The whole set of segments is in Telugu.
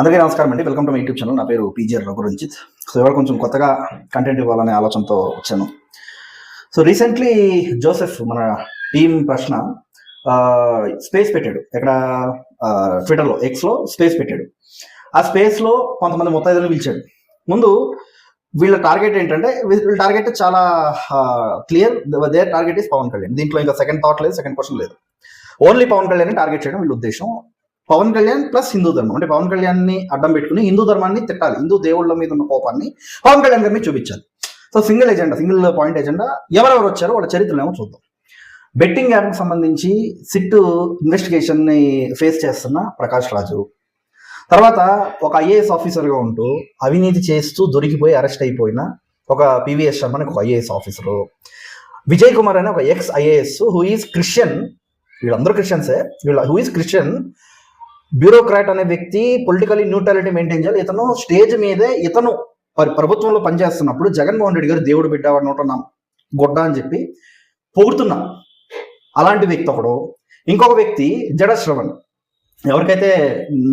అందరికీ నమస్కారం అండి. Welcome to my YouTube channel నా పేరు పీజీఆర్ రఘురంజిత్. సో ఇవాళ కొంచెం కొత్తగా కంటెంట్ ఇవ్వాలనే ఆలోచనతో వచ్చాను. సో రీసెంట్లీ జోసెఫ్ మన టీం ప్రశ్న స్పేస్ పెట్టాడు. ఎక్కడ ట్విట్టర్లో ఎక్స్లో స్పేస్ పెట్టాడు. ఆ స్పేస్లో కొంతమంది ముత్తైదులను పిలిచాడు. ముందు వీళ్ళ టార్గెట్ ఏంటంటే వీళ్ళ టార్గెట్ చాలా clear their target is Pavan Kalyan దీంట్లో ఇంకా సెకండ్ థాట్ లేదు సెకండ్ క్వశ్చన్ లేదు. ఓన్లీ పవన్ కళ్యాణ్ టార్గెట్ చేయడం వీళ్ళ ఉద్దేశం. పవన్ కళ్యాణ్ ప్లస్ హిందూ ధర్మం. అంటే పవన్ కళ్యాణ్ని అడ్డం పెట్టుకుని హిందూ ధర్మాన్ని తిట్టాలి. హిందూ దేవుళ్ళ మీద ఉన్న కోపాన్ని పవన్ కళ్యాణ్ గారిని చూపించాలి. So single agenda single point agenda ఎవరెవరు వచ్చారో వాళ్ళ చరిత్రలేమో చూద్దాం. బెట్టింగ్ యాప్కి సంబంధించి సిట్ ఇన్వెస్టిగేషన్ని ఫేస్ చేస్తున్న ప్రకాష్ రాజు. తర్వాత ఒక ఐఏఎస్ ఆఫీసర్గా ఉంటూ అవినీతి చేస్తూ దొరికిపోయి అరెస్ట్ అయిపోయిన ఒక పివిఎస్ శర్మ అని ఒక ఐఏఎస్ ఆఫీసరు. విజయ్ కుమార్ అనే ఒక ex IAS who is Christian. వీళ్ళందరూ క్రిస్టియన్సే. వీళ్ళ హూ ఈజ్ క్రిస్టియన్ బ్యూరోక్రాట్ అనే వ్యక్తి పొలిటికలీ న్యూట్రాలిటీ మెయింటైన్ చేయాలి. ఇతను స్టేజ్ మీదే ఇతను ప్రభుత్వంలో పనిచేస్తున్నప్పుడు జగన్మోహన్ రెడ్డి గారు దేవుడు బిడ్డ వాడు గొడ్డ అని చెప్పి పొగుడుతున్నా అలాంటి వ్యక్తి ఒకడు. ఇంకొక వ్యక్తి జడ శ్రవణ్ ఎవరికైతే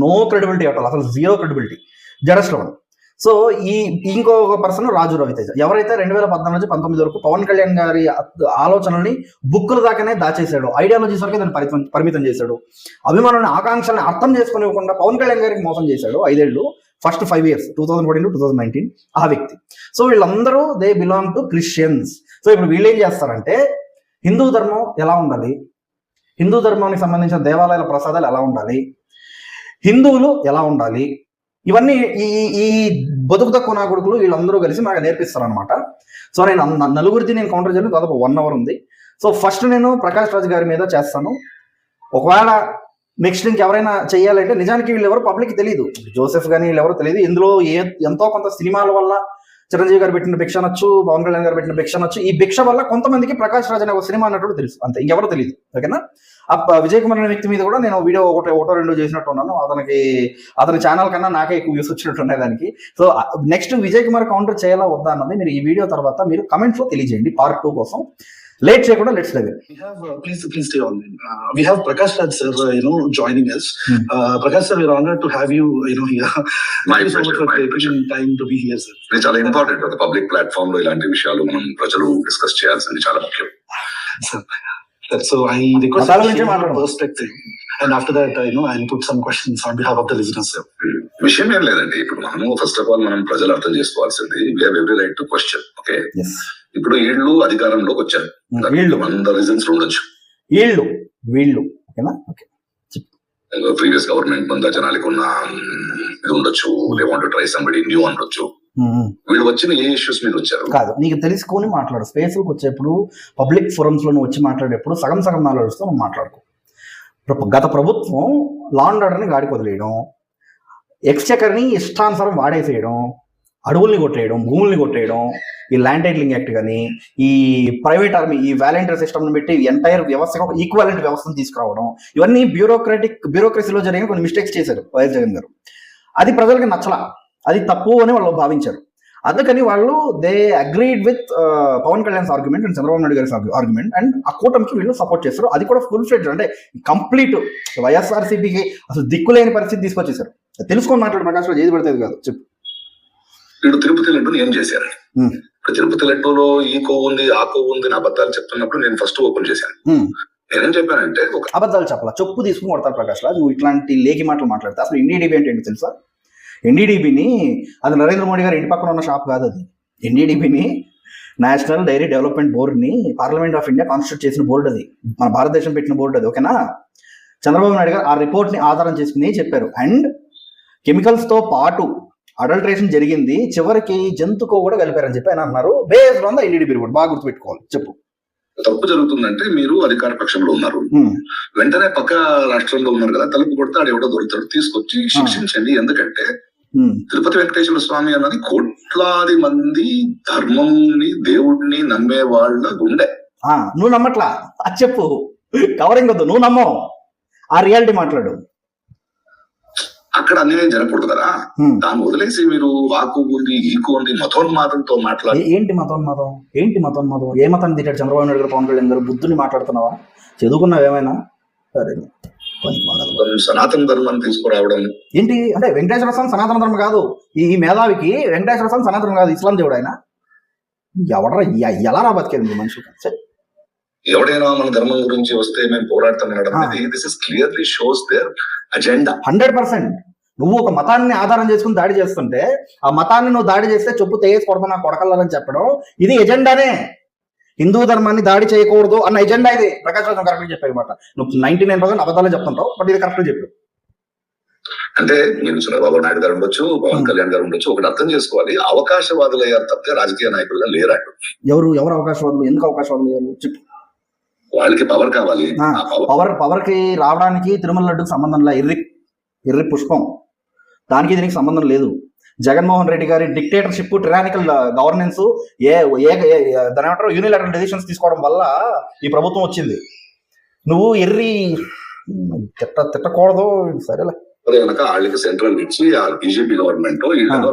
నో క్రెడిబిలిటీ అవ్వాలి అసలు జీరో క్రెడిబిలిటీ. జడ శ్రవణ్ సో ఈ ఇంకొక పర్సన్ రాజు రవితేజ. ఎవరైతే రెండు వేల పద్నాలుగు నుంచి పంతొమ్మిది వరకు పవన్ కళ్యాణ్ గారి ఆలోచనల్ని బుక్కుల దాకానే దాచేశాడు. ఐడియాలజీస్ వరకే దాన్ని పరిమితం పరిమితం చేశాడు. అభిమానులని ఆకాంక్షల్ని అర్థం చేసుకునివ్వకుండా పవన్ కళ్యాణ్ గారికి మోసం చేశాడు ఐదేళ్ళు first five years two thousand fourteen two thousand nineteen ఆ వ్యక్తి. సో వీళ్ళందరూ they belong to Christians so ఇప్పుడు వీళ్ళు ఏం చేస్తారంటే హిందూ ధర్మం ఎలా ఉండాలి? హిందూ ధర్మానికి సంబంధించిన దేవాలయాల ప్రసాదాలు ఎలా ఉండాలి? హిందువులు ఎలా ఉండాలి? ఇవన్నీ ఈ ఈ బతుకుత తక్కువ కొడుకులు వీళ్ళందరూ కలిసి నాకు నేర్పిస్తారు అనమాట సో నేను నలుగురిది నేను కౌంటర్ చేయలేదు దాదాపు వన్ అవర్ ఉంది. సో ఫస్ట్ నేను ప్రకాష్ రాజ్ గారి మీద చేస్తాను. ఒకవేళ నెక్స్ట్ ఇంకెవరైనా చేయాలంటే నిజానికి వీళ్ళు ఎవరు పబ్లిక్ తెలియదు జోసెఫ్ కానీ వీళ్ళు ఎవరు తెలియదు ఇందులో ఏ ఎంతో కొంత సినిమాల వల్ల చిరంజీవి గారు పెట్టిన భిక్ష అనొచ్చు పవన్ కళ్యాణ్ గారు పెట్టిన భిక్ష అనొచ్చు ఈ భిక్ష వల్ల కొంతమందికి ప్రకాష్ రాజ్ అనే ఒక సినిమా అన్నట్టు తెలుసు. అంతే ఇంకెవరు తెలియదు ఓకేనా? ఆ విజయ్ కుమార్ అనే వ్యక్తి మీద కూడా నేను వీడియో ఒకటి ఒకటో రెండో చేసినట్టు ఉన్నాను. అతనికి అతని ఛానల్ కన్నా నాకే ఎక్కువ వ్యూస్ వచ్చినట్టు ఉన్నాయి దానికి. So next Vijay Kumar counter చేయాలా వద్దా అన్నది మీరు ఈ వీడియో తర్వాత మీరు కమెంట్స్లో తెలియజేయండి. పార్ట్ టూ కోసం. లేట్ చేయకుండా let's level We have, uh, please, please stay on. Uh, we have Prakash Raj sir, uh, you know, joining us. Hmm. Uh, Prakash sir, we're honored to have you, you know, here. My Thank you so much pleasure, for my taking pleasure. time to be here, sir. ఇది చాలా ఇంపార్టెంట్ ఒక పబ్లిక్ ప్లాట్ఫామ్ లో ఇలాంటి విషయాలు మనం ప్రజలు డిస్కస్ చేయాల్సింది చాలా ముఖ్యం So, that- so I request Masala you to nunchi share your maatladam. perspective. And after that, uh, you know, I'll put some questions on behalf of the listeners, sir. విషయం ఏం లేదండి ఇప్పుడు మనము ఫస్ట్ ఆఫ్ ఆల్ మనం ప్రజలు అర్థం చేసుకోవాల్సింది we have every right to question okay yes ఇప్పుడు వీళ్ళు అధికారంలోకి వచ్చారు. వీళ్ళు వంద రీజన్స్ ఉండొచ్చు. వీళ్ళు వీళ్ళు. ఓకేనా? ఓకే. ప్రీవియస్ గవర్నమెంట్ ముందు జనానికి ఉన్న ఇది ఉండొచ్చు. They want try somebody new అనొచ్చు. వీళ్ళు వచ్చిన ఏ ఇష్యూస్ మీద వచ్చారు? కాదు. నీకు తెలుసుకొని మాట్లాడు. స్పేస్లోకి వచ్చేప్పుడు పబ్లిక్ ఫోరమ్స్లో నువ్వు వచ్చి మాట్లాడేప్పుడు సగం సగం నువ్వు మాట్లాడుకో. గత ప్రభుత్వం లా అండ్ ఆర్డర్ని గాడికి వదిలేయడం ఎక్స్చెకర్ని ఇష్టానుసారం వాడేసేయడం అడవుల్ని కొట్టేయడం భూముల్ని కొట్టేయడం ఈ ల్యాండ్ టైటిలింగ్ యాక్ట్ కానీ ఈ ప్రైవేట్ ఆర్మీ ఈ వాలంటీర్ సిస్టమ్ని పెట్టి ఎంటైర్ వ్యవస్థ ఒక ఈక్వాలెంట్ వ్యవస్థను తీసుకురావడం ఇవన్నీ బ్యూరోక్రాటిక్ బ్యూరోక్రసీలో జరిగిన కొన్ని మిస్టేక్స్ చేశారు వైఎస్ జగన్ గారు. అది ప్రజలకు నచ్చలా. అది తప్పు అని వాళ్ళు భావించారు. అందుకని వాళ్ళు they agreed with Pavan Kalyan argument and Chandrababu Naidu గారి ఆర్గ్యుమెంట్ అండ్ ఆ కూటమికి వీళ్ళు సపోర్ట్ చేస్తారు అది కూడా ఫుల్ ఫ్లెడ్జ్ అంటే కంప్లీట్ వైఎస్ఆర్సీపీకి అసలు దిక్కులేని పరిస్థితి తీసుకొచ్చేసారు తెలుసుకొని మాట్లాడు ప్రకాశ్ రాజు ఏది పడితే కాదు. చెప్పు. వీళ్ళు తిరుపతి లడ్డూని ఏం చేశారు. ఇప్పుడు తిరుపతి లడ్డూలో ఈ కొవ్వు ఉంది ఆ కొవ్వు ఉంది అని అబద్ధాలు చెప్తున్నప్పుడు నేను ఫస్ట్ ఓపెన్ చేశాను. నేనేం చెప్పానంటే ఒక అబద్ధాలు చెప్పాల? చెప్పు తీసుకుని కొడతారు ప్రకాష్ రాజ్. నువ్వు ఇట్లాంటి లేఖి మాటలు మాట్లాడితే అసలు ఎన్డీడీబీ అంటే ఏంటి తెలుసా? ఎన్డీడీబీని అది నరేంద్ర మోడీ గారి ఇంటి పక్కన ఉన్న షాప్ కాదు అది. ఎన్డీడీబీని నేషనల్ డైరీ డెవలప్మెంట్ బోర్డుని పార్లమెంట్ ఆఫ్ ఇండియా కాన్స్టిట్యూట్ చేసిన బోర్డు అది. మన భారతదేశం పెట్టిన బోర్డు అది ఓకేనా? చంద్రబాబు నాయుడు గారు ఆ రిపోర్ట్ని ఆధారం చేసుకుని చెప్పారు. అండ్ కెమికల్స్తో పాటు అడల్ట్రేషన్ జరిగింది. చివరికి జంతుకో కూడా కలిపారని చెప్పి ఆయన అన్నారు. Based on the NDDB report బాగా గుర్తుపెట్టుకోవాలి. చెప్పు. తప్పు జరుగుతుందంటే మీరు అధికార పక్షంలో ఉన్నారు. Hmm. వెంటనే పక్క రాష్ట్రంలో ఉన్నారు కదా తలుపు కొడితే ఆడు ఎవడో దొరుకుతాడు. తీసుకొచ్చి శిక్షించండి. ఎందుకంటే Hmm. తిరుపతి వెంకటేశ్వర స్వామి అన్నది కోట్లాది మంది ధర్మంని దేవుడిని నమ్మే వాళ్ళ గుండె. ఆ, నువ్వు నమ్మట్లా? అది చెప్పు. కవరింగ్ వద్దు. నువ్వు నమ్మవు ఆ రియాలిటీ మాట్లాడు. అక్కడ అన్యాయం జరగకూడదు కదా. దాన్ని వదిలేసి మీరు ఆకు ఉంది ఈకు ఉంది మతోన్మాదంతో మాట్లాడి ఏంటి మతం మతం ఏంటి మతం మతం ఏ మతాన్ని తిట్టాడు చంద్రబాబు నాయుడు గారు పవన్ కళ్యాణ్ గారు బుద్ధుని మాట్లాడుతున్నావా? చదువుకున్నావు ఏమైనా? సరే. సనాతన ధర్మాన్ని తీసుకురావడం. ఏంటి? అంటే వెంకటేశ్వర స్వామి సనాతన ధర్మం కాదు. ఈ మేధావికి వెంకటేశ్వర స్వామి సనాతనం కాదు. ఇస్లాం దేవుడు ఆయన. ఎవడరా? ఎలా రా బతికేది మనుషులు? ఎవడైనా మన ధర్మం గురించి వస్తే మేము పోరాడతాం అనడం ఆ. అనేది this is clearly shows their agenda hundred percent. నువ్వు ఒక మతాన్ని ఆధారం చేసుకుని దాడి చేస్తుంటే ఆ మతాన్ని నువ్వు దాడి చేస్తే చెప్పు తెగేసి కొడతా కొడకల్లారని చెప్పడం ఇది ఎజెండానే. హిందూ ధర్మాన్ని దాడి చేయకూడదు అన్న ఎజెండా ఇది. ప్రకాష్ రాజు కరెక్ట్ చెప్పారు అనమాట నువ్వు నైన్టీ నైన్ పర్సెంట్ అబద్ధాలే చెప్తుంటావు బట్ ఇది కరెక్ట్ చెప్పు. అంటే మీరు చంద్రబాబు నాయుడు గారు ఉండొచ్చు పవన్. కళ్యాణ్ గారు ఉండొచ్చు ఒకటి అర్థం చేసుకోవాలి. అవకాశవాదులు అయ్యారు తప్పితే రాజకీయ నాయకులుగా లేరాడు ఎవరు ఎవరు అవకాశవాదులు ఎందుకు అవకాశవాదులు? చెప్పు. వాళ్ళకి పవర్ కావాలి. పవర్ పవర్కి రావడానికి తిరుమల లడ్డుకు సంబంధం లేదు ఎర్రి ఎర్రి పుష్పం. దానికి దీనికి సంబంధం లేదు. జగన్మోహన్ రెడ్డి గారి డిక్టేటర్షిప్ టిరానికల్ గవర్నెన్స్ ఏ ఏ దాని ఏమంటారు? యూనిలాటరల్ డెసిషన్స్ తీసుకోవడం వల్ల ఈ ప్రభుత్వం వచ్చింది. నువ్వు ఎర్రి తిట్ట తిట్టకూడదు సరేలే. కనుక వాళ్ళకి సెంట్రల్ ఇచ్చి ఆ బీజేపీ గవర్నమెంట్.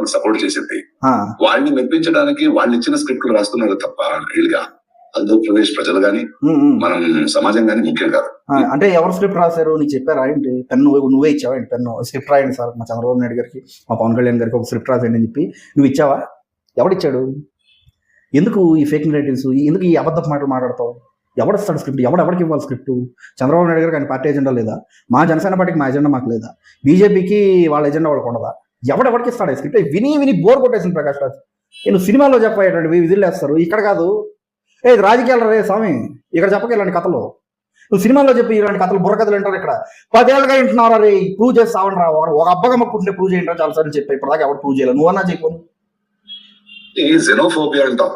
సపోర్ట్ చేసింది. ఆ, వాళ్ళని మెప్పించడానికి వాళ్ళు ఇచ్చిన స్క్రిప్ట్లు రాస్తున్నారు తప్ప వీళ్ళగా ఆంధ్రప్రదేశ్ ప్రజలు గాని. మనం సమాజం గాని ముఖ్యం కాదు. అంటే ఎవరు స్క్రిప్ట్ రాశారు? నీకు చెప్పారా? ఏంటి? పెన్ నువ్వే నువ్వే ఇచ్చావా? ఏంటి పెన్ను? స్క్రిప్ట్ రాయండి సార్. మా చంద్రబాబు నాయుడు గారికి మా పవన్ కళ్యాణ్ గారికి ఒక స్క్రిప్ట్ రాసేయండి అని చెప్పి. నువ్వు ఇచ్చావా? ఎవడిచ్చాడు? ఎందుకు ఈ ఫేక్ నెరేటివ్స్ ఎందుకు ఈ అబద్ధపు మాటలు మాట్లాడతావు? ఎవడిస్తాడు స్క్రిప్ట్? ఎవడు ఎవరికి ఇవ్వాలి స్క్రిప్ట్? చంద్రబాబు నాయుడు గారికి ఆయన పార్టీ ఎజెండా లేదా? మా జనసేన పార్టీకి మా ఎజెండా మాకు లేదా? బీజేపీకి వాళ్ళ ఎజెండా వాళ్ళకు ఉండదా? ఎవడెవరికి ఇస్తాడు స్క్రిప్ట్? విని విని బోర్ కొట్టేసింది ప్రకాష్ రాజ్. నేను సినిమాలో చెప్పేటండి విధులు వేస్తారు ఇక్కడ కాదు. ఏ రాజకీయాలు రే స్వామి? ఇక్కడ చెప్పకెళ్ళండి కథలు. నువ్వు సినిమాల్లో చెప్పి ఇలాంటి కథలు బుర్ర కథలు వింటారు ఇక్కడ. పదేళ్ళగా వింటున్నారా రే ప్రూవ్ చేసి రా ఒక- ఒక అబ్బగమ్మ పుట్టిన ప్రూవ్ చేయండి చాలా సార్లు చెప్పి ఇప్పటిదాకా ఎవరు ప్రూవ్ చేయాలి నువ్వన్నా చెప్పు. జెనోఫోబియా అంటాం.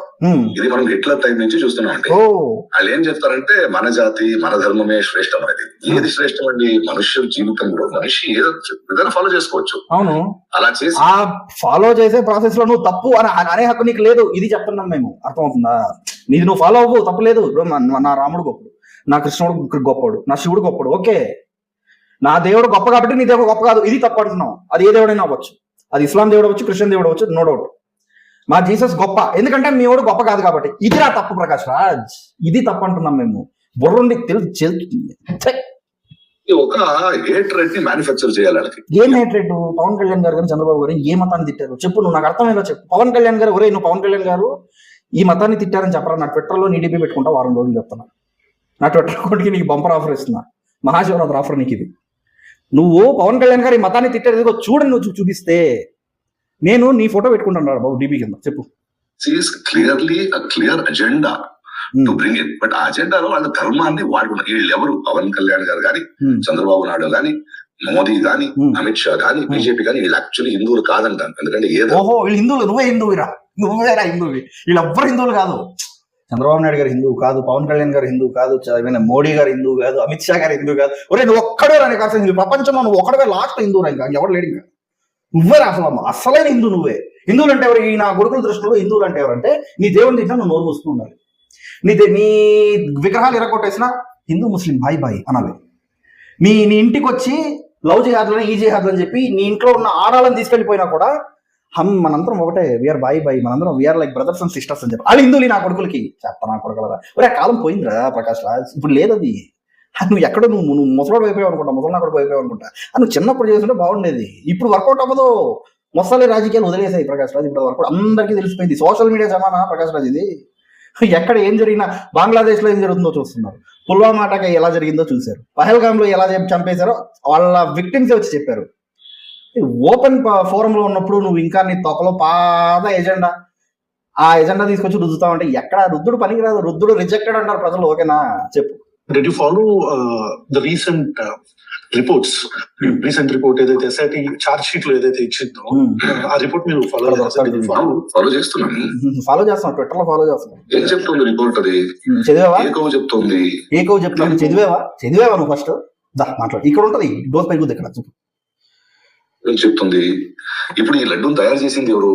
ఇది మనం హిట్లర్ టైం నుంచి చూస్తున్నాం అండి. వాళ్ళు ఏం చెప్తారంటే మన జాతి మన ధర్మమే శ్రేష్టం అనేది. ఏది శ్రేష్టం అండి? మనుష్య జీవితంలో మనిషి ఏదో ఏదైనా ఫాలో చేసుకోవచ్చు. అవును. అలా చేసి ఆ ఫాలో చేసే ప్రాసెస్లో నువ్వు తప్పు అని అని హక్కు నీకు లేదు. ఇది చెప్తున్నాం మేము. అర్థమవుతుందా? నీది నువ్వు ఫాలో అవ్వు తప్పు లేదు. ఇప్పుడు నా- నా రాముడు గొప్పడు. నా కృష్ణుడు గొప్పడు. నా శివుడు గొప్పడు. ఓకే. నా దేవుడు గొప్ప కాబట్టి నీ దేవుడు గొప్ప కాదు. ఇది తప్పు అంటున్నావు. అది ఏ దేవుడైనా అవ్వచ్చు. అది ఇస్లాం దేవుడు అవ్వచ్చు క్రిస్టియన్ దేవుడు అవ్వచ్చు నో డౌట్. మా జీసస్ గొప్ప. ఎందుకంటే మీ వాడు గొప్ప కాదు కాబట్టి. ఇది రా తప్పు ప్రకాష్ రాజ్. ఇది తప్పు అంటున్నాం మేము. బుర్రుండి తెలుసు ఒక హేట్రెడ్ని మ్యానుఫ్యాక్చర్ చేయాలి ఏం హేట్రెడ్ పవన్ కళ్యాణ్ గారు కానీ చంద్రబాబు గారు ఏ మతాన్ని తిట్టారు? చెప్పు నువ్వు నాకు అర్థమేదో చెప్పు? పవన్ కళ్యాణ్ గారు ఒరే నువ్వు పవన్ కళ్యాణ్ గారు ఈ మతాన్ని తిట్టారని చెప్పరా? నా ట్విట్టర్లో నీ డీపీ పెట్టుకుంటా వారం రోజులు చెప్తున్నా. నా ట్విట్టర్ అకౌంట్కి నీకు బంపర్ ఆఫర్ ఇస్తున్నా. మహాశివరాత్రి ఆఫర్ నీకు ఇది. నువ్వు పవన్ కళ్యాణ్ గారు ఈ మతాన్ని తిట్టారు. ఇదిగో చూడని నువ్వు చూపిస్తే. నేను నీ ఫోటో పెట్టుకుంటాను బాబు డీపీ కింద. చెప్పు. Clearly clear agenda Hmm. To bring in but ఆ అజెండాలో వాళ్ళ ధర్మాన్ని వాడుకున్నారు వీళ్ళు ఎవరు పవన్ కళ్యాణ్ గారు కానీ Hmm. చంద్రబాబు నాయుడు గాని మోదీ గాని Hmm. అమిత్ షా గాని బీజేపీ గాని వీళ్ళు యాక్చువల్లీ హిందువులు కాదంటాను ఎందుకంటే ఏదో ఓహో వీళ్ళు హిందువులు. నువ్వే హిందువురా నువ్వేరా హిందువువి వీళ్ళెవ్వరు హిందువులు కాదు. చంద్రబాబు నాయుడు గారు హిందువు కాదు పవన్ కళ్యాణ్ గారు హిందువు కాదు మోడీ గారు హిందువు కాదు అమిత్ షా గారు హిందువు కాదు. ఒరే నువ్వు ఒక్కడే రాని కాదు ప్రపంచంలో నువ్వు ఒక్కడే లాస్ట్ హిందువు రా ఇంకా. ఎవరు లేడు ఇంకా. నువ్వే రా అసలు అసలైన హిందూ నువ్వే. హిందువులు అంటే ఎవరు? ఈ నా కొడుకుల దృష్టిలో హిందువులు అంటే ఎవరంటే నీ దేవుని తింటా నువ్వు నోరు మూసుకుని ఉండాలి. నీ దే- నీ విగ్రహాలు ఎరగొట్టేసినా హిందూ ముస్లిం బాయ్ బాయ్ అనాలి. నీ నీ ఇంటికి వచ్చి లవ్ జిహాద్లని ఈ జిహాద్లు చెప్పి నీ ఇంట్లో ఉన్న ఆడాలను తీసుకెళ్ళిపోయినా కూడా హమ్ మనందరం ఒకటే. వీఆర్ బాయ్ బాయ్. మనందరం we are like brothers and sisters అని చెప్పి. వాళ్ళు హిందువులు నా కొడుకులకి. చెప్తా నా కొడుకులరా? ఒరే ఆ కాలం పోయిందిరా ప్రకాష్ రాజ్. ఇప్పుడు లేదది. నువ్వు ఎక్కడ నువ్వు నువ్వు ముసలాడు అయిపోయావు అనుకుంటా ముసలాడు అక్కడ అయిపోయావు అనుకుంటా. ఆ నువ్వు చిన్నప్పుడు చేస్తుంటే బాగుండేది. ఇప్పుడు వర్కౌట్ అవ్వదు. ముసలి రాజకీయాలు వదిలేసాయి ప్రకాష్ రాజ్ ఇప్పుడు వర్కౌట్ అందరికీ తెలిసిపోయింది. సోషల్ మీడియా జమానా ప్రకాష్ రాజ్ ఇది? ఎక్కడ ఏం జరిగినా బంగ్లాదేశ్లో ఏం జరుగుతుందో చూస్తున్నారు. పుల్వామా అటాక్ ఎలా జరిగిందో చూశారు. పహల్గామ్లో ఎలా చంపేశారో వాళ్ళ విక్టిమ్స్ వచ్చి చెప్పారు. ఓపెన్ ఫోరంలో ఉన్నప్పుడు నువ్వు ఇంకా నీ తొకలో పాత ఎజెండా ఆ ఎజెండా తీసుకొచ్చి రుద్దుతావంటే ఎక్కడ రుద్దుడు పనికిరాదు. రుద్దుడు రిజెక్టెడ్ అంటారు ప్రజలు ఓకేనా? చెప్పు. Did you follow uh, the recent uh, reports? Recent report ఏదైతే ఎస్ఐటి చార్జ్ షీట్లో ఏదైతే ఇచ్చిందో Hmm. ఆ రిపోర్ట్ మీరు ఫాలో ఫాలో చేస్తున్నాము ఫాలో చేస్తున్నాం ట్విట్టర్లో ఫాలో చేస్తున్నాం ఏం చెప్తుంది రిపోర్ట్ అది? చదివావా? ఏకో చెప్తుంది? ఏకో చెప్తాను చదివావా? చదివావా నువ్వు ఫస్ట్ దా మాట్లాడు. ఇక్కడ ఉంటది. డోస్ పై ఇక్కడ చెప్పు ఏం చెప్తుంది? ఇప్పుడు ఈ లడ్డూని తయారు చేసింది ఎవరు?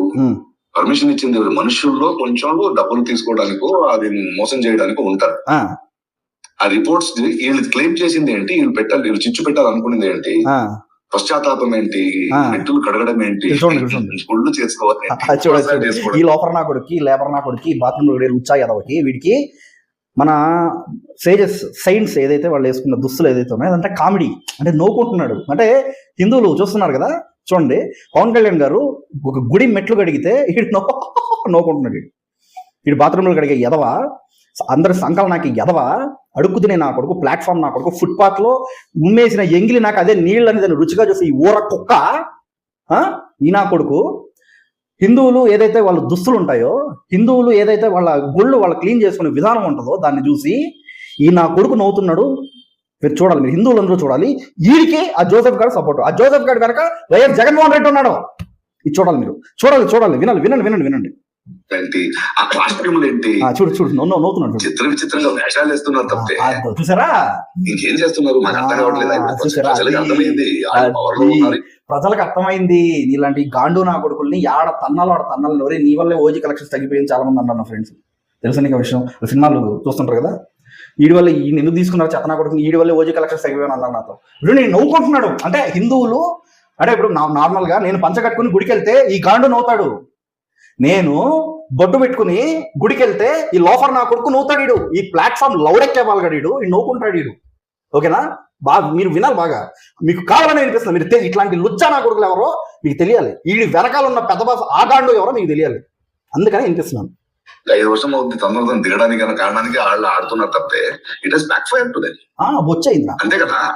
పర్మిషన్ ఇచ్చింది ఎవరు? మనుషుల్లో కొంచెం డబ్బులు తీసుకోవడానికో అది మోసం చేయడానికో ఉంటారు. ఆ, రిపోర్ట్స్ వీళ్ళు క్లెయిమ్ చేసింది ఏంటి? వీళ్ళు పెట్టాలి వీళ్ళు చిచ్చు పెట్టాలనుకునేది ఏంటి? ఆ, పశ్చాత్తాపం ఏంటి. మెట్టులు కడగడం ఏంటి. ఒళ్ళు చేసుకోవాలి. ఈ లోపల నా కొడుకు లేబర్ నా కొడుకు బాత్రూమ్లో ఉచ్చా ఎదవకి వీడికి మన సేజెస్ సైన్స్ ఏదైతే వాళ్ళు వేసుకున్న దుస్తులు ఏదైతే ఉన్నాయో అదంటే కామెడీ. అంటే నవ్వుకుంటున్నాడు అంటే హిందువులు చూస్తున్నారు కదా? చూడండి. పవన్ కళ్యాణ్ గారు ఒక గుడి మెట్లు కడిగితే ఈడు నవ్వు నవ్వుకుంటున్నాడు వీడు. వీడు బాత్రూంలో కడిగే ఎదవ? అందరి సంకలం నాకు ఎదవ అడుక్కు తినే నా కొడుకు ప్లాట్ఫామ్ నా కొడుకు ఫుట్పాత్లో ఉమ్మేసిన ఎంగిలి నాకు అదే నీళ్ళు అనేది దాన్ని రుచిగా చూసి ఈ ఊర కుక్క ఆ? ఈ నా కొడుకు. హిందువులు ఏదైతే వాళ్ళ దుస్తులు ఉంటాయో హిందువులు ఏదైతే వాళ్ళ గుళ్ళు వాళ్ళ క్లీన్ చేసుకునే విధానం ఉంటుందో దాన్ని చూసి ఈ నా కొడుకు నవ్వుతున్నాడు. మీరు చూడాలి మీరు హిందువులందరూ చూడాలి. వీడికి ఆ జోసెఫ్ గారు సపోర్ట్ ఆ జోసెఫ్ గారు కనుక వైఎస్ జగన్మోహన్ రెడ్డి ఉన్నాడు. ఇది చూడాలి మీరు. చూడాలి చూడాలి. వినాలి వినండి వినండి వినండి. ఏంటి? ఆ ఏంటి? చూడు చూడు నవ్వు నవ్వుతున్నాడు చూడు. చిత్ర విచిత్రంగా వేషాలు వేస్తున్నారు తప్పితే. ఆ, చూసారా? ఇంకేం చేస్తున్నారు? మాకు అర్థం కావట్లేదు? ఆ, చూసారా? ప్రజలకు అర్థమైంది. ప్రజలకు ఇలాంటి గాండు నా కొడుకుల్ని ఆడ తన్నాలు ఆడ తన్నాలు నోరే నీ వల్లే ఓజీ కలెక్షన్స్ తగ్గిపోయింది చాలా మంది అన్నారు నా ఫ్రెండ్స్. తెలుసా నీకు విషయం? సినిమాలు చూస్తుంటారు కదా? వీడి వల్ల ఈ ఎందుకు తీసుకున్నారు చెత్త నా కొడుకుని? వీడి వల్లే ఓజీ కలెక్షన్స్ తగ్గిపోయాను అన్నారు నాతో. ఇప్పుడు నేను నవ్వుకుంటున్నాడు. అంటే హిందువులు అంటే ఇప్పుడు నా నార్మల్గా నేను పంచ కట్టుకుని గుడికి వెళ్తే ఈ గాండు నవ్వుతాడు. నేను బొట్టు పెట్టుకుని గుడికి వెళ్తే ఈ లోఫర్ నా కొడుకు నవ్వుతాడు. ఈ ప్లాట్ఫామ్ లౌడెక్కే వాళ్ళగాడు ఈడు ఈ నవ్వుకుంటాడు ఓకేనా? బాగా మీరు వినాలి బాగా. మీకు కావాలని వినిపిస్తుంది మీరు ఇట్లాంటి లుచ్చా నా కొడుకులు ఎవరో మీకు తెలియాలి. ఈ వెనకాల ఉన్న పెద్ద బాస్ ఆ గాండు ఎవరో మీకు తెలియాలి. అందుకని వినిపిస్తున్నాను ఐదు వర్షం అవుతుంది తొందరగా దిగడానికి కారణానికి వాళ్ళు ఆడుతున్నారు తప్పితే it is backfire to వచ్చేయింది అంతే కదా?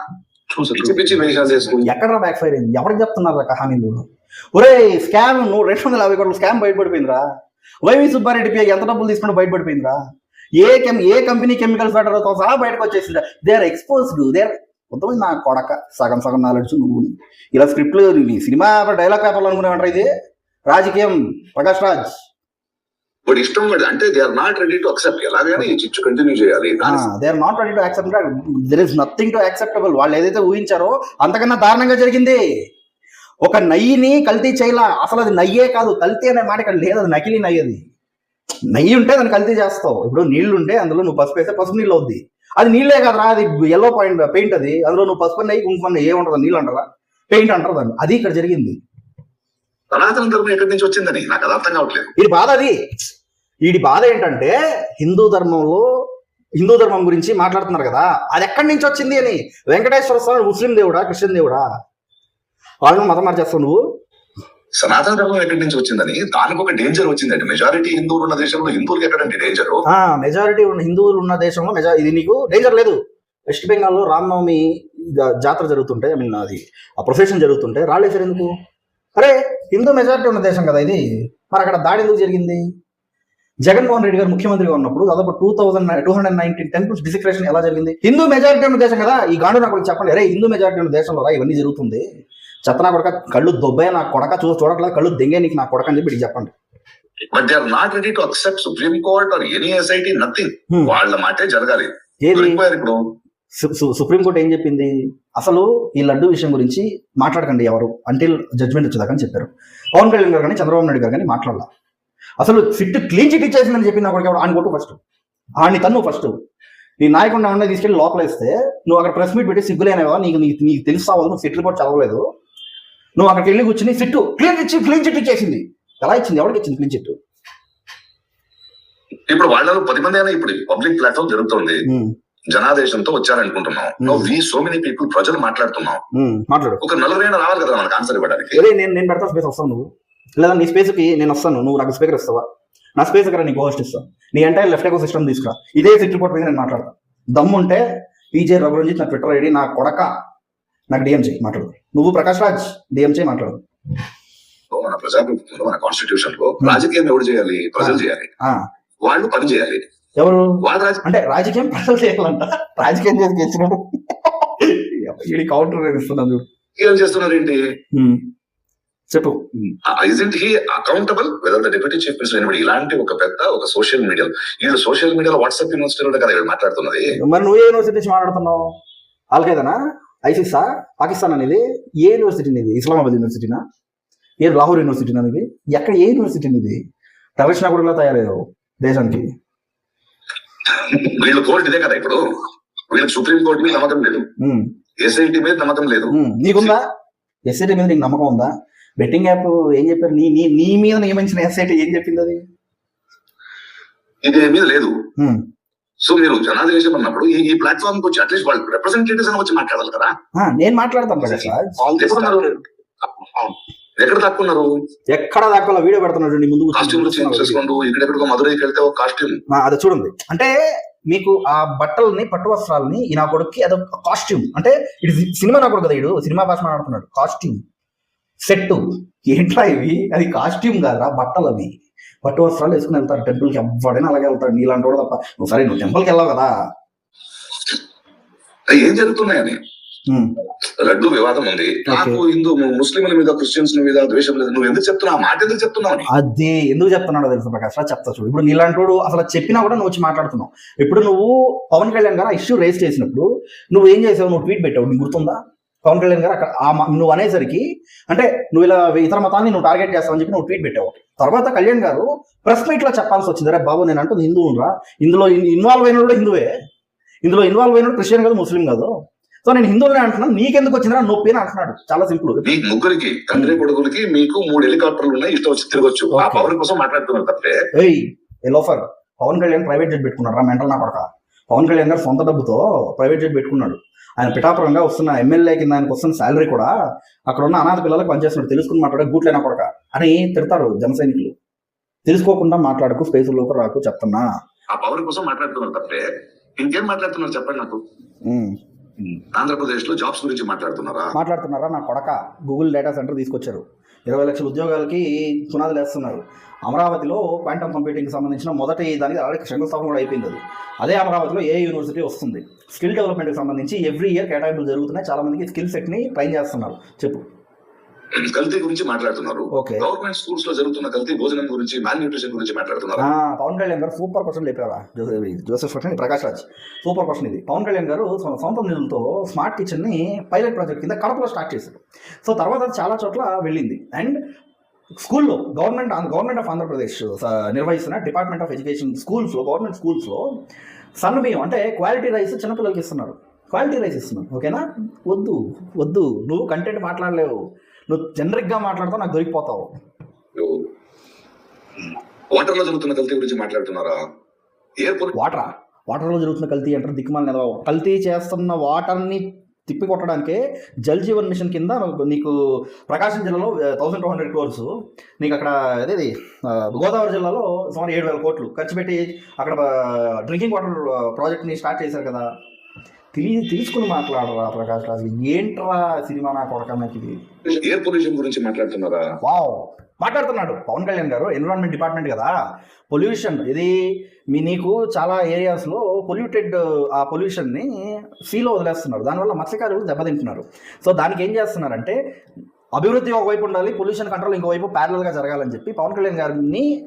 sir, పిచ్చి. పిచ్చి వేషాలు ఎక్కడ బ్యాక్ ఫైర్ అయింది? ఎవరికి చెప్తున్నారు కహానీలు? ఒరే స్కామ్ నువ్వు రెండు వందల యాభై కోట్ల స్కామ్ బయటపడిపోయిందిరా. వైవి సుబ్బారెడ్డి పే ఎంత డబ్బులు తీసుకుని బయటపడిపోయిందిరా. ఏ కెమ్ ఏ కంపెనీ కెమికల్స్తో సహా బయటకు వచ్చేసిందా they are exposed they are కొంతమంది నా కొడక సగం సగం నాలెడ్జ్ నువ్వు ఇలా స్క్రిప్ట్లు నీ సినిమా డైలాగ్ పేపర్లు అనుకునేవంటారు ఇది? రాజకీయం ప్రకాష్ రాజ్. బట్ ఇష్టం అంటే they are not ready to accept ఎలాగైనా ఈ చిచ్చు కంటిన్యూ చేయాలి. They are not ready to accept there is nothing to acceptable వాళ్ళు ఏదైతే ఊహించారో అంతకన్నా దారుణంగా జరిగింది. ఒక నయ్యిని కల్తీ చేయలా. అసలు అది నయ్యే కాదు కల్తీ అనే మాట ఇక్కడ లేదు అది నకిలీ నయ్యి అది. నెయ్యి ఉంటే దాన్ని కల్తీ చేస్తావు. ఇప్పుడు నీళ్ళు ఉంటే అందులో నువ్వు పసుపు వేస్తే పసుపు నీళ్ళు అవుద్ది. అది నీళ్ళే కదరా అది ఎల్లో పాయింట్ పెయింట్ అది. అందులో నువ్వు పసుపు నెయ్యి కుంకుమ నెయ్యి ఏముంటుంది నీళ్ళు అంటారా? పెయింట్ అంటారు దాన్ని. అది ఇక్కడ జరిగింది. సనాతన ధర్మం ఎక్కడి నుంచి వచ్చిందని నాకు అది అర్థం కావట్లేదు. వీడి బాధ అది. వీడి బాధ ఏంటంటే హిందూ ధర్మంలో హిందూ ధర్మం గురించి మాట్లాడుతున్నారు కదా. అది ఎక్కడి నుంచి వచ్చింది అని? వెంకటేశ్వర స్వామి ముస్లిం దేవుడా క్రిస్టియన్ దేవుడా? వాళ్ళని మతం మార్చేస్తావు నువ్వు? సనాతన ధర్మం ఎక్కడి నుంచి వచ్చిందని? దానికి ఒక డేంజర్ వచ్చిందండి. మెజారిటీ హిందువులు ఉన్న దేశంలో హిందువులకి ఎక్కడండి డేంజర్ మెజారిటీ ఉన్న హిందువులు ఉన్న దేశంలో మెజా ఇది నీకు డేంజర్ లేదు. వెస్ట్ బెంగాల్లో రామనవమి జాతర జరుగుతుంటే ఐ మీన్ అది ఆ ప్రొఫెషన్ జరుగుతుంటే రాళ్ళేసారు ఎందుకు? అరే హిందూ మెజారిటీ ఉన్న దేశం కదా ఇది. మరి అక్కడ దాడి ఎందుకు జరిగింది? జగన్మోహన్ రెడ్డి గారు ముఖ్యమంత్రిగా ఉన్నప్పుడు దాదాపు two thousand two hundred nineteen temples desecration ఎలా జరిగింది? హిందూ మెజారిటీ ఉన్న దేశం కదా. ఈ గాండు నాకు చెప్పండి. అరే హిందూ మెజారిటీ ఉన్న దేశంలో రా ఇవన్నీ జరుగుతుంది. చెత్త నా కొడక కళ్ళు దొబ్బే నా కొడక చూ చూడట్లేదు కళ్ళు దెంగే నీకు నా కొడక అని చెప్పి చెప్పండి. But they are not ready to accept supreme court or any SIT nothing. వాళ్ళ మాటే జరగాలి. ఏది? ఇప్పుడు సు- సు- సుప్రీంకోర్టు ఏం చెప్పింది? అసలు ఈ లడ్డు విషయం గురించి మాట్లాడకండి ఎవరు అంటిల్ జడ్జ్మెంట్ వచ్చేదాకా అని చెప్పారు. పవన్ కళ్యాణ్ గారు కానీ చంద్రబాబు నాయుడు గారు కానీ మాట్లాడాల. అసలు సిట్ క్లీన్ చిట్ ఇచ్చేసిందని చెప్పి నాకు ఎవరు ఆయన కొట్టు ఫస్ట్ ఆడిని తన్ను ఫస్ట్ నీ నాయకుడిని ఎవరిని తీసుకెళ్ళి లోపల వేస్తే నువ్వు అక్కడ ప్రెస్ మీట్ పెట్టి సిగ్గులేనేవా? నీకు నీకు నీకు తెలుస్తావు? నువ్వు సిట్ రిపోర్ట్ చదవలేదు. నువ్వు అక్కడికి వెళ్ళి కూర్చుని సిట్టు క్లీన్ ఇచ్చి క్లీన్ చిట్ ఇచ్చేసింది. ఎలా ఇచ్చింది? ఎవరికి ఇచ్చింది క్లీన్ చిట్ ఇప్పుడు వాళ్ళలో పది మంది అయినా ఇప్పుడు పబ్లిక్ ప్లాట్ఫామ్ జరుగుతుంది. జనాదేశంతో వచ్చారనుకుంటున్నాం. No we so many people ప్రజలు మాట్లాడుతున్నాం మాట్లాడు. ఒక నలుగురైనా రావాలి కదా మనకు ఆన్సర్ ఇవ్వడానికి? నేను నేను పెడతా స్పేస్ వస్తాను నువ్వు. లేదా నీ స్పేస్కి నేను వస్తాను. నువ్వు నాకు స్పీకర్ ఇస్తావా? నా స్పేస్ ఇక్కడ నీకు హోస్ట్ ఇస్తాను నీ ఎంటైర్ లెఫ్ట్ ఎకో సిస్టమ్ తీసుకురా. ఇదే సిట్ రిపోర్ట్ మీద నేను మాట్లాడతాను దమ్ము ఉంటే పీజే రఘురంజిత్ నా ట్విట్టర్ ఐడి నా కొడక. నాకు డిఎం చేయి మాట్లాడు. నువ్వు ప్రకాష్ రాజ్ డిఎం చేయి మాట్లాడు. మన ప్రజాప్రభుత్వంలో మన కాన్స్టిట్యూషన్లో రాజకీయం ఎవరు చేయాలి? ప్రజలు చేయాలి. వాళ్ళు పని చేయాలి. ఎవరు? వాళ్ళ అంటే రాజకీయం ప్రజలు చేయాలంట. రాజకీయం చేసి గెలిచినాడు ఇది కౌంటర్ నేను ఇస్తున్నాను ఏం చేస్తున్నారు ఏంటి. చెప్పు. Isn't he accountable whether the deputy chief minister అయినప్పుడు ఇలాంటి ఒక పెద్ద ఒక సోషల్ మీడియా వీళ్ళు సోషల్ మీడియాలో వాట్సాప్ యూనివర్సిటీలో కదా వీళ్ళు మాట్లాడుతున్నది. మరి నువ్వు ఏ యూనివర్సిటీ నుంచి మాట్లాడుతున్నావు? ఆల్ఖైదానా? ఐసిసా పాకిస్తాన్ అనేది ఏ యూనివర్సిటీ ఇది ఇస్లామాబాద్ యూనివర్సిటీనా? ఏ లాహోర్ యూనివర్సిటీనా ఇది ఎక్కడ ఏ యూనివర్సిటీ ఇది టెర్రరిస్ట్ కూడా తయారయ్యావు దేశానికి? వీళ్ళు కోర్టు ఇదే కదా ఇప్పుడు. వీళ్ళకి సుప్రీం కోర్టు మీద నమ్మకం లేదు. ఎస్ఐటి మీద నమ్మకం లేదు. నీకుందా? ఎస్ఐటి మీద నీకు నమ్మకం ఉందా? బెట్టింగ్ యాప్ ఏం చెప్పారు? నీ నీ నీ మీద నియమించిన ఎస్ఐటి ఏం చెప్పింది అది? ఇది మీద లేదు. సో మీరు జనాదేశం అన్నప్పుడు ఈ ప్లాట్ఫామ్ వచ్చి అట్లీస్ట్ వాళ్ళు రిప్రజెంటేటివ్స్ అని వచ్చి మాట్లాడాలి కదా. ఆ, నేను మాట్లాడతాను? ఎక్కడ తక్కున్నారు ఎక్కడ దాకా వీడియో పెడుతున్నాడు ముందు కాస్ట్యూమ్ చేంజ్. చేసుకోండు ఇక్కడెక్కడికో మధురైకి వెళ్తే ఒక కాస్ట్యూమ్ ఆ, అది చూడండి. అంటే మీకు ఆ బట్టల్ని పట్టు వస్త్రాలని ఈ నా కొడుక్కి అదొక కాస్ట్యూమ్ అంటే ఇది సినిమా నా కొడుకు కదా ఇడు సినిమా భాష మాట్లాడుతున్నాడు. కాస్ట్యూమ్ సెట్ ఏంట్రా ఇవి? అది కాస్ట్యూమ్ కాదురా బట్టలు అవి పట్టు వస్త్రాలు వేసుకుని వెళ్తారు. టెంపుల్కి ఎవడైనా అలాగే వెళ్తాడు. నీలాంటి వాడు తప్ప నువ్వు సరే నువ్వు టెంపుల్కి వెళ్ళావు కదా. ఏం జరుగుతున్నాయని లడ్డు వివాదం ఉంది. నాకు హిందూ ముస్లింల మీద క్రిస్టియన్స్ మీద ద్వేషం లేదు. నువ్వు ఎందుకు చెప్తున్నావు? మాట ఎందుకు చెప్తున్నావు అది ఎందుకు చెప్తున్నాడో తెలుసు ప్రకాష్? రాజ్ చెప్తా చూడు. ఇప్పుడు నీలాంటి వాడు అసలు చెప్పినా కూడా నువ్వు వచ్చి మాట్లాడుతున్నావు. ఇప్పుడు నువ్వు పవన్ కళ్యాణ్ గారు ఇష్యూ రేస్ చేసినప్పుడు నువ్వు ఏం చేసావు? నువ్వు ట్వీట్ పెట్టావు. నీకు గుర్తుందా? పవన్ కళ్యాణ్ గారు అక్కడ ఆ నువ్వు అనేసరికి అంటే నువ్వు ఇలా ఇతర మతాన్ని నువ్వు టార్గెట్ చేస్తావని చెప్పి నువ్వు ట్వీట్ పెట్టావు. తర్వాత కళ్యాణ్ గారు ప్రెస్ మీట్లో చెప్పాల్సి వచ్చింది. రే బాబు నేను అంటుంది హిందువును రా. ఇందులో ఇన్వాల్వ్ అయిన కూడా హిందువే. ఇందులో ఇన్వాల్వ్ అయిన క్రిస్టియన్ కాదు ముస్లిం కాదు. సో నేను హిందువులనే అంటున్నాను. నీకెందుకు వచ్చిందిరా? నొప్పి అని అంటున్నాడు. చాలా సింపుల్ ముగ్గురికి తండ్రి కొడుకులకి మీకు మూడు హెలికాప్టర్లు ఉన్నాయి. ఇష్టం వచ్చి తిరగొచ్చు ఆ. పవర్ కోసం మాట్లాడుతున్నారు తప్పే ఏయ్ loafer. Pavan Kalyan private jet పెట్టుకున్నాడు రా. మెంటల్ నా కొడక. పవన్ కళ్యాణ్ గారు సొంత డబ్బుతో ప్రైవేట్ జెట్ పెట్టుకున్నాడు. ఆయన పిఠాపురంగా వస్తున్న ఎమ్మెల్యే కింద ఆయనకు వస్తున్న శాలరీ కూడా అక్కడ ఉన్న అనాథ పిల్లలకు పనిచేస్తున్నాడు తెలుసుకుని మాట్లాడే గూట్లైనా కొడక. అని తిడతారు జన సైనికులు. తెలుసుకోకుండా మాట్లాడకు స్పేసుల్లోకి రాకు చెప్తున్నా. ఆ పవర్ కోసం మాట్లాడుతున్నారు తప్పే. ఇంకేం మాట్లాడుతున్నారు చెప్పండి నాకు. ఆంధ్రప్రదేశ్లో జాబ్స్ గురించి మాట్లాడుతున్నారా? మాట్లాడుతున్నారా? నా కొడక గూగుల్ డేటా సెంటర్ తీసుకొచ్చారు. ఇరవై లక్షల ఉద్యోగాలకి పునాదులు వేస్తున్నారు. అమరావతిలో క్వాంటమ్ కంప్యూటింగ్కి సంబంధించిన మొదటి దానికి ఆల్రెడీ శంకుస్థాపన కూడా అయిపోయింది అది. అదే అమరావతిలో ఏ యూనివర్సిటీ వస్తుంది? స్కిల్ డెవలప్మెంట్కి సంబంధించి ఎవ్రీ ఇయర్ కేటాయింపులు జరుగుతున్నాయి. చాలామందికి స్కిల్ సెట్ని ట్రైన్ చేస్తున్నారు. చెప్పు. కల్తీ గురించి మాట్లాడుతున్నారు. గవర్నమెంట్ స్కూల్స్లో జరుగుతున్న కల్తీ భోజనం గురించి మాల్ న్యూట్రిషన్ గురించి మాట్లాడుతున్నారు. పవన్ కళ్యాణ్ గారు super question లేపారా Joseph Joseph question Prakash Raj. Super question ఇది. పవన్ కళ్యాణ్ గారు సొంత నిధులతో స్మార్ట్ కిచెన్ని పైలట్ ప్రాజెక్ట్ కింద కడపలో స్టార్ట్ చేశారు. సో తర్వాత చాలా చోట్ల వెళ్ళింది. అండ్ స్కూల్లో గవర్నమెంట్ గవర్నమెంట్ ఆఫ్ ఆంధ్రప్రదేశ్ నిర్వహిస్తున్న డిపార్ట్మెంట్ ఆఫ్ ఎడ్యుకేషన్ స్కూల్స్లో గవర్నమెంట్ స్కూల్స్లో సన్న బియ్యం అంటే క్వాలిటీ రైస్ చిన్నపిల్లలకి ఇస్తున్నారు. క్వాలిటీ రైస్ ఇస్తున్నారు. ఓకేనా? వద్దు వద్దు. నువ్వు కంటెంట్ మాట్లాడలేవు. నువ్వు జనరిక్గా మాట్లాడతావు నాకు దొరికిపోతావు. వాటర్లో జరుగుతున్న కల్తీ గురించి మాట్లాడుతున్నారా? వాటరా వాటర్లో జరుగుతున్న కల్తీ అంటారు దిక్కుమాలిన ఎదవ. కల్తీ చేస్తున్న వాటర్ని తిప్పి కొట్టడానికే జల్ జీవన్ మిషన్ కింద నీకు ప్రకాశం జిల్లాలో థౌసండ్ టూ హండ్రెడ్ క్రోర్స్ నీకు అక్కడ అదేది గోదావరి జిల్లాలో సుమారు ఏడు వేల కోట్లు. ఖర్చు పెట్టి అక్కడ డ్రింకింగ్ వాటర్ ప్రాజెక్ట్ని స్టార్ట్ చేశారు కదా. తెలియ తెలుసుకుని మాట్లాడరా ప్రకాష్ రాజు ఏంట్రా సినిమా నా కొడక నాకు ఇది ఎయిర్ పొల్యూషన్ గురించి మాట్లాడుతున్నారా? వావ్. మాట్లాడుతున్నాడు పవన్ కళ్యాణ్ గారు ఎన్విరాన్మెంట్ డిపార్ట్మెంట్ కదా. పొల్యూషన్ ఇది మీ నీకు చాలా ఏరియాస్లో పొల్యూటెడ్ ఆ పొల్యూషన్ని సీలో వదిలేస్తున్నారు. దానివల్ల మత్స్యకారులు దెబ్బతింటున్నారు. సో దానికి ఏం చేస్తున్నారంటే అభివృద్ధి ఒకవైపు ఉండాలి పొల్యూషన్ కంట్రోల్ ఇంకోవైపు ప్యారలల్గా జరగాలని చెప్పి పవన్ కళ్యాణ్ గారిని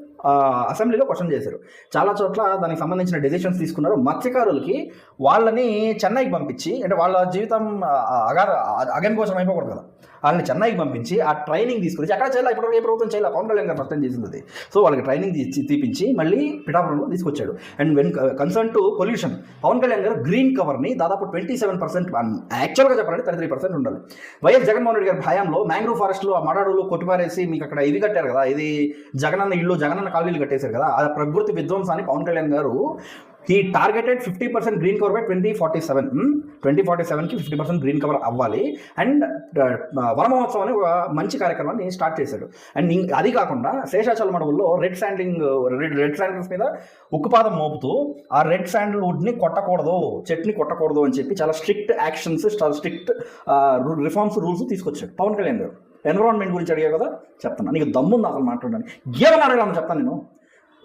అసెంబ్లీలో క్వశ్చన్ చేశారు. చాలా చోట్ల దానికి సంబంధించిన డెసిషన్స్ తీసుకున్నారు. మత్స్యకారులకి వాళ్ళని చెన్నైకి పంపించి అంటే వాళ్ళ జీవితం అగారు అగన్ కోసం అయిపోకూడదు కదా. వాళ్ళని చెన్నైకి పంపించి ఆ ట్రైనింగ్ తీసుకొచ్చి అక్కడ చేయాలి? ఇప్పుడు ఏ ప్రభుత్వం చేయాలి? పవన్ కళ్యాణ్ గారు ఫస్ట్ చేసింది సో వాళ్ళకి ట్రైనింగ్ తీపించి మళ్ళీ పిఠాపురంలో తీసుకొచ్చాడు. And when concern to pollution Pavan Kalyan గారు గ్రీన్ కవర్ని దాదాపు ట్వంటీ సెవెన్ పర్సెంట్ యాక్చువల్గా చెప్పాలంటే థర్టీ త్రీ పర్సెంట్ ఉండాలి. వైఎస్ జగన్మోహన్ రెడ్డి గారి భయాంలో మ్యాంగ్రూవ్ ఫారెస్ట్లో ఆ మడాడులు కొట్టిపారేసి మీకు అక్కడ ఇది కట్టారు కదా ఇది జగనన్న ఇల్లు జగనన్న కాలనీలు కట్టేశారు కదా ఆ ప్రకృతి విధ్వంసాన్ని పవన్ కళ్యాణ్ గారు ఈ targeted fifty percent green cover by twenty forty seven twenty forty సెవెన్కి ఫిఫ్టీ పర్సెంట్ గ్రీన్ కవర్ అవ్వాలి అండ్ uh, uh, వరమహోత్సవం అని ఒక మంచి కార్యక్రమాన్ని స్టార్ట్ చేశాడు. అండ్ అది కాకుండా శేషాచలం అడవుల్లో red sanding red red sandals మీద ఉక్కుపాదం మోపుతూ ఆ రెడ్ శాండిల్ వుడ్ని కొట్టకూడదు చెట్ని కొట్టకూడదు అని చెప్పి చాలా స్ట్రిక్ట్ యాక్షన్స్ చాలా స్ట్రిక్ట్ రిఫార్మ్స్ రూల్స్ తీసుకొచ్చాడు పవన్ కళ్యాణ్ గారు. ఎన్విరాన్మెంట్ గురించి అడిగా కదా? చెప్తాను నీకు దమ్ముంది అసలు మాట్లాడడానికి. ఏమని అడగాలని చెప్తాను నేను.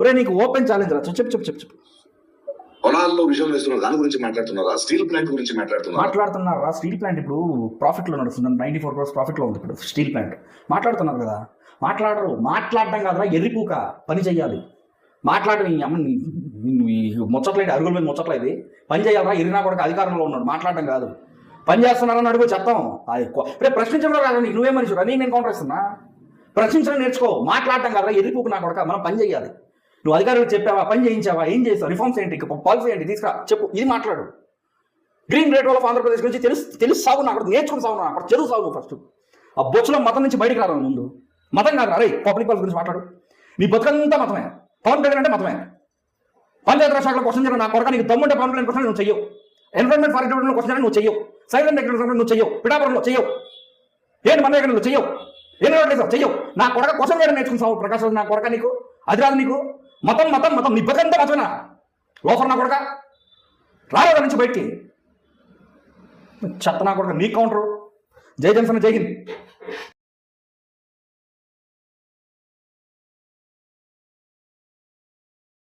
ఒరే నీకు ఓపెన్ ఛాలెంజ్ రా. చెప్పు చెప్పు చెప్పు చెప్పు. పొలాల్లో విషయం వేస్తున్నారు. దాని గురించి మాట్లాడుతున్నారా? స్టీల్ ప్లాంట్ గురించి మాట్లాడుతున్నారు? మాట్లాడుతున్నారా? స్టీల్ ప్లాంట్ ఇప్పుడు ప్రాఫిట్లో నడుస్తుంది. నైంటీ ఫోర్ క్రోర్స్ ప్రాఫిట్లో ఉంది ఇప్పుడు స్టీల్ ప్లాంట్. మాట్లాడుతున్నారు కదా? మాట్లాడరు. మాట్లాడడం కాదురా. ఎర్రిపూక. పని చెయ్యాలి. మాట్లాడడం ఈ అమ్మ ముచ్చట్లేదు అరుగుల మీద ముచ్చట్లేదు పని చేయాలరా ఎరినా కూడా అధికారంలో ఉన్నాడు. మాట్లాడడం కాదు. పని చేస్తున్నారని అడుగు చెప్తాం అది కొ- ప్రశ్నించడం రాదు నువ్వే మనిషి అని నేను కౌంటర్ ఇస్తున్నా ప్రశ్నించడం నేర్చుకో. మాట్లాడటం కాదురా. ఎర్రిపూకు నా కొడక. మనం పని చేయాలి నువ్వు అధికారులు చెప్పావా? పని చేయించావా? ఏం చేస్తావు? రిఫార్మ్స్ ఏంటి పాలసీ ఏంటి? తీసుకురా. చెప్పు ఇది మాట్లాడు. గ్రీన్ గ్రేట్ వాళ్ళ ఆంధ్రప్రదేశ్ నుంచి తెలుసు తెలుసు సాగు అక్కడ నేర్చుకుని సాగు అక్కడ చెరువు సాగు ఫస్ట్ ఆ బొచ్చులో మతం నుంచి బయటకు రాను ముందు? మతం కాదు అరే పబ్లిక్ పాలసీ గురించి మాట్లాడు. నీ బతుకంతా మతమే. పవన్ కళ్యాణ్ అంటే మతమే. పంచాయతీరాజ్ శాఖలో క్వశ్చన్ చేయడం నా కొరకు నీకు దమ్ముంటే పవన్ కళ్యాణ్ నువ్వు చెయ్యవు. ఎన్విరాన్మెంట్ ఫార్ ఎగ్జాంపుల్ క్వశ్చన్ నువ్వు చెయ్యవు. సైలెంట్ ఎగ్జాంపుల్ నువ్వు చెయ్యవు. పిఠాపురంలో చెయ్యవు. ఏంటి మన దగ్గర నువ్వు చెయ్యవు? ఏం చెయ్యవు. నా కొరకు క్వశ్చన్ చేయడం నేర్చుకుని సాగు ప్రకాశం నా కొరక నీకు అది రాదు నీకు. మతం మతం మతం. నీ బతుకంతా మతమైన? లోఫర్ నా కొడక? రాలేదా నుంచి బయటికి? చెత్త నా కొడక నీ కౌంటరు. జై జన్సన్ జై హింద్.